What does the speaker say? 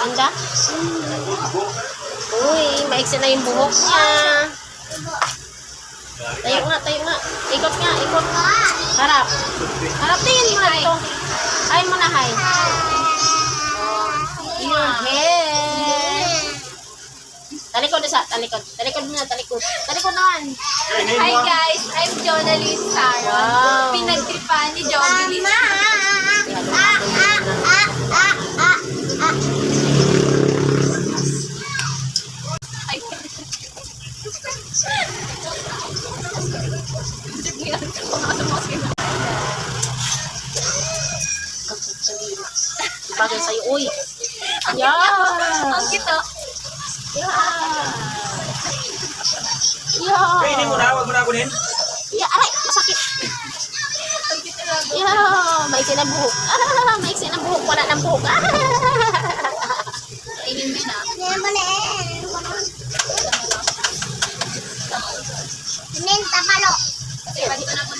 Ganda? Uy, maiksi na yung buhok niya. Tayo nga, tayo nga. Ikot nga, ikot. Harap. Harap, tingin mo na dito. Hi mo na, hi. Your head. Talikod isa, talikod. Talikod na, talikod. Talikod naman. Hi guys, I'm Jonalyn Sarah. Wow. Pinagtripan ni Jonalyn. Bagay sa'yo. Uy. Yeah. Ang kito. Yeah. Yeah. Kainin mo na, huwag mo na kunin. Yeah, aray, masakit. Yeah, maiksi na buhok. Ah, maiksi na buhok. Wala ng buhok. Ah. Kainin mo na. Minta palo. Kasi pwede ko kanay mo.